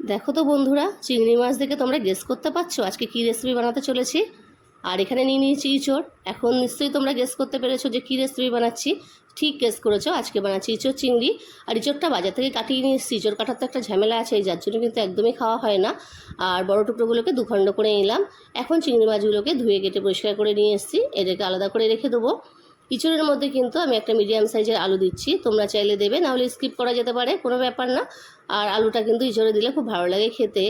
দেখো তো বন্ধুরা, চিংড়ি মাছ দেখে তোমরা গেস করতে পারছ আজকে কী রেসিপি বানাতে চলেছি। আর এখানে নিয়ে নিয়েছি ইঁচড়। এখন নিশ্চয়ই তোমরা গেস করতে পেরেছ যে কী রেসিপি বানাচ্ছি। ঠিক গেস করেছ, আজকে বানাচ্ছি ইঁচড় চিংড়ি। আর ইঁচড়টা বাজার থেকে কাটিয়ে নিয়ে এসেছি ইঁচড় কাটার তো একটা ঝামেলা আছে যার জন্য কিন্তু একদমই খাওয়া হয় না। আর বড় টুকরোগুলোকে দুখণ্ড করে নিলাম। এখন চিংড়ি মাছগুলোকে ধুয়ে কেটে পরিষ্কার করে নিয়ে এসেছি। এদেরকে আলাদা করে রেখে দেবো। ইঁচড়ের মধ্যে কিন্তু আমি একটা মিডিয়াম সাইজের আলু দিচ্ছি। তোমরা চাইলে দেবে নাহলে স্কিপ করা যেতে পারে, কোনো ব্যাপার না। আর আলুটা কিন্তু ইঁচড়ে দিলে খুব ভালো লাগে খেতে।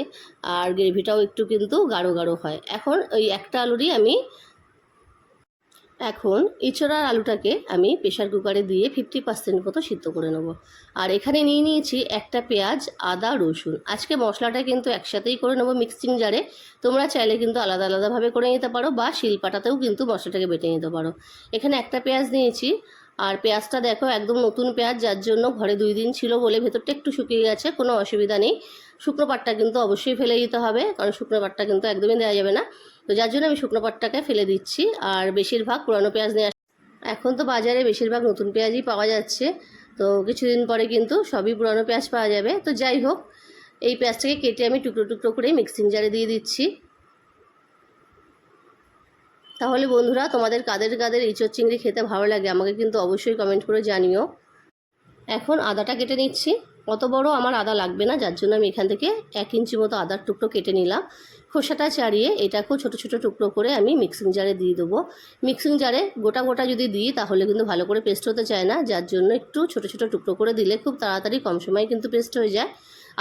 আর গ্রেভিটাও একটু কিন্তু গাঢ় গাঢ় হয়। এখন ওই একটা আলুরই আমি এখন ইচড়ার আলুটাকে আমি প্রেশার কুকারে দিয়ে ফিফটি পার্সেন্ট মতো সিদ্ধ করে নেব। আর এখানে নিয়ে নিয়েছি একটা পেঁয়াজ, আদা, রসুন। আজকে মশলাটা কিন্তু একসাথেই করে নেব মিক্সিং জারে তোমরা চাইলে কিন্তু আলাদা আলাদাভাবে করে নিতে পারো বা শিলপাটাতেও কিন্তু মশলাটাকে বেটে নিতে পারো। এখানে একটা পেঁয়াজ নিয়েছি আর পেঁয়াজটা দেখো, একদম নতুন পেঁয়াজ, যার জন্য ঘরে দুই দিন ছিল বলে ভেতরটা একটু শুকিয়ে গেছে, কোনো অসুবিধা নেই। শুকনো পাটটা কিন্তু অবশ্যই ফেলে দিতে হবে, কারণ শুকনো পাটটা কিন্তু একদমই দেওয়া যাবে না। তো যার জন্য আমি শুকনো পাটটাকে ফেলে দিচ্ছি, আর বেশিরভাগ পুরানো পেঁয়াজ নিয়ে এখন তো বাজারে বেশিরভাগ নতুন পেঁয়াজই পাওয়া যাচ্ছে। তো কিছুদিন পরে কিন্তু সবই পুরানো পেঁয়াজ পাওয়া যাবে। তো যাই হোক, এই পেঁয়াজটাকে কেটে আমি টুকরো টুকরো করে মিক্সিং জারে দিয়ে দিচ্ছি। তাহলে বন্ধুরা, তোমাদের কাদের কাদের ইঁচড় চিংড়ি খেতে ভালো লাগে আমাকে কিন্তু অবশ্যই কমেন্ট করে জানিও। এখন আদাটা কেটে নিচ্ছি। অত বড় আমার আদা লাগবে না, যার জন্য আমি এখান থেকে এক ইঞ্চি মতো আদার টুকরো কেটে নিলাম। খোসাটা ছাড়িয়ে এটাকেও ছোটো ছোটো টুকরো করে আমি মিক্সিং জারে দিয়ে দেবো। মিক্সিং জারে গোটা গোটা যদি দিই, তাহলে কিন্তু ভালো করে পেস্ট হতে চায় না, যার জন্য একটু ছোটো ছোটো টুকরো করে দিলে খুব তাড়াতাড়ি কম সময়ে কিন্তু পেস্ট হয়ে যায়।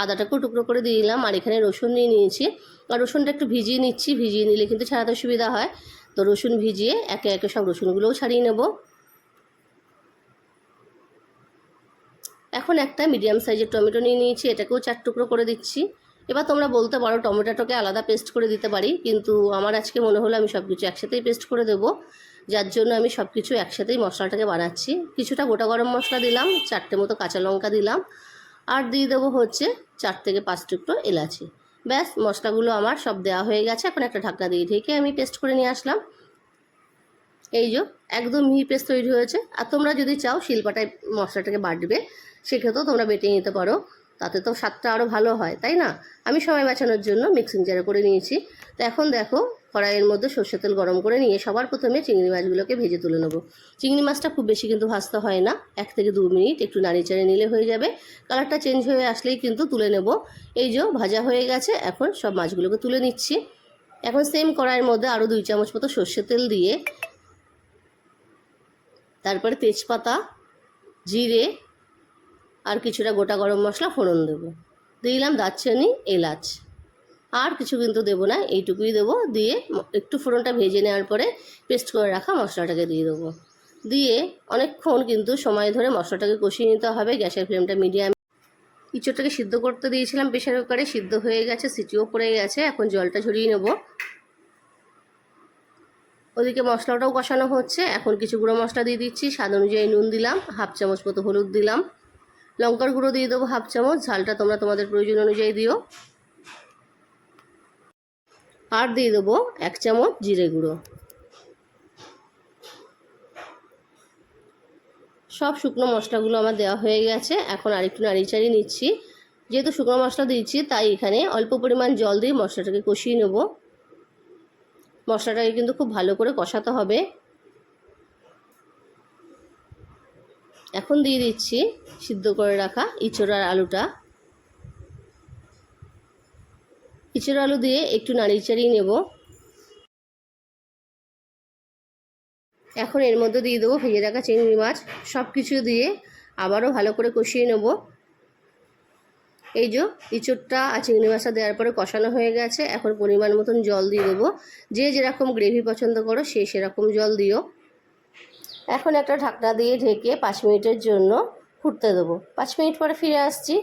আদাটাকেও টুকরো করে দিয়ে দিলাম আর এখানে রসুন নিয়ে নিয়েছি। আর রসুনটা একটু ভিজিয়ে নিচ্ছি। ভিজিয়ে নিলে কিন্তু ছাড়াতে সুবিধা হয়। তো রসুন ভিজিয়ে একে একে সব রসুনগুলোও ছাড়িয়ে নেব। এখন একটা মিডিয়াম সাইজের টমেটো নিয়ে নিয়েছি, এটাকেও চার টুকরো করে দিচ্ছি। এবার তোমরা বলতে পারো টমেটোটাকে আলাদা পেস্ট করে দিতে পারি, কিন্তু আমার আজকে মনে হলো আমি সব কিছু একসাথেই পেস্ট করে দেবো। যার জন্য আমি সব কিছু একসাথেই মশলাটাকে বানাচ্ছি। কিছুটা গোটা গরম মশলা দিলাম, চারটে মতো কাঁচা লঙ্কা দিলাম, আর দিয়ে দেবো হচ্ছে চার থেকে পাঁচ টুকরো এলাচি। ব্যাস, মশলাগুলো আমার সব দেওয়া হয়ে গেছে। এখন একটা ঢাকনা দিয়ে ঢেকে আমি পেস্ট করে নিয়ে আসলাম। এই যে, একদম মিহি পেস্ট তৈরি হয়েছে। আর তোমরা যদি চাও, শিলপাটায় মশলাটাকে বাটবে, সেক্ষেত্রেও তোমরা বেটে নিতে পারো। তাতে তো স্বাদটা আরও ভালো হয়, তাই না? আমি সময় বাঁচানোর জন্য মিক্সিং জারে করে নিয়েছি। তো এখন দেখো কড়াইয়ের মধ্যে সর্ষে তেল গরম করে নিয়ে সবার প্রথমে চিংড়ি মাছগুলোকে ভেজে তুলে নেব। চিংড়ি মাছটা খুব বেশি কিন্তু ভাজতে হয় না। এক থেকে দু মিনিট একটু নাড়ি চাড়িয়ে নিলে হয়ে যাবে। কালারটা চেঞ্জ হয়ে আসলেই কিন্তু তুলে নেব। এই যে ভাজা হয়ে গেছে, এখন সব মাছগুলোকে তুলে নিচ্ছি। এখন সেম কড়াইয়ের মধ্যে আরও দুই চামচ মতো সর্ষে তেল দিয়ে তারপরে তেজপাতা, জিরে আর কিছুটা গোটা গরম মশলা ফোড়ন দেবো। দিলাম দারচিনি, এলাচ। আর কিছু কিন্তু দেবো না, এইটুকুই দেবো। দিয়ে একটু ফোড়নটা ভেজে নেওয়ার পরে পেস্ট করে রাখা মশলাটাকে দিয়ে দেবো। দিয়ে অনেকক্ষণ কিন্তু সময় ধরে মশলাটাকে কষিয়ে নিতে হবে, গ্যাসের ফ্লেমটা মিডিয়াম। ইঁচড়টাকে সিদ্ধ করতে দিয়েছিলাম, প্রেশার কুকারে সিদ্ধ হয়ে গেছে, সিটিও পড়ে গেছে, এখন জলটা ঝরিয়ে নেব। ওদিকে মশলাটাও কষানো হচ্ছে, এখন কিছু গুঁড়ো মশলা দিয়ে দিচ্ছি, স্বাদ অনুযায়ী নুন দিলাম, হাফ চামচ মতো হলুদ দিলাম। লঙ্কার গুঁড়ো দিয়ে দেবো হাফ চামচ, ঝালটা তোমরা তোমাদের প্রয়োজন অনুযায়ী দিও। আর দিয়ে দেবো এক চামচ জিরে গুঁড়ো। সব শুকনো মশলাগুলো আমার দেওয়া হয়ে গেছে। এখন আরেকটু নাড়িয়ে চাড়িয়ে নিচ্ছি। যেহেতু শুকনো মশলা দিয়েছি তাই এখানে অল্প পরিমাণ জল দিয়ে মশলাটাকে কষিয়ে নেব। মশলাটাকে কিন্তু খুব ভালো করে কষাতে হবে। এখন দিয়ে দিচ্ছি সিদ্ধ করে রাখা ইঁচড়ার আলুটা। ইঁচড় আলু দিয়ে একটু নাড়িয়ে চাড়িয়ে নেব। এখন এর মধ্যে দিয়ে দেবো ভেজে রাখা চিংড়ি মাছ। সব কিছু দিয়ে আবারও ভালো করে কষিয়ে নেব। এই যে ইঁচড়টা আর চিংড়ি মাছটা দেওয়ার পরে কষানো হয়ে গেছে। এখন পরিমাণ মতন জল দিয়ে দেবো। যে যেরকম গ্রেভি পছন্দ করো, সে সেরকম জল দিও। এখন একটা ঢাকনা দিয়ে ঢেকে পাঁচ মিনিটের জন্য ফুটতে দেবো। পাঁচ মিনিট পরে ফিরে আসছি।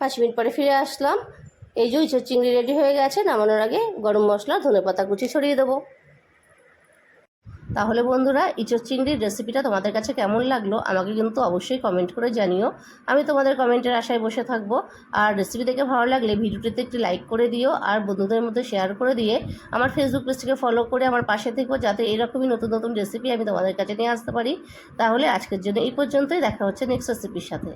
পাঁচ মিনিট পরে ফিরে আসলাম। এই যে ইঁচড় চিংড়ি রেডি হয়ে গেছে, নামানোর আগে গরম মশলা, ধনে পাতা কুচি ছড়িয়ে দেবো। তাহলে বন্ধুরা, ইঁচড় চিংড়ির রেসিপিটা তোমাদের কাছে কেমন লাগল, আমাকে কিন্তু অবশ্যই কমেন্ট করে জানিও। আমি তোমাদের কমেন্টের আশায় বসে থাকব। আর রেসিপি দেখে ভালো লাগলে ভিডিওটিতে একটি লাইক করে দিও, আর বন্ধুদের মধ্যে শেয়ার করে দিয়ে আমার ফেসবুক পেজটিকে ফলো করে আমার পাশে থেকো, যাতে এরকমই নতুন নতুন রেসিপি আমি তোমাদের কাছে নিয়ে আসতে পারি। তাহলে আজকের জন্য এই পর্যন্তই, দেখা হচ্ছে নেক্সট রেসিপির সাথে।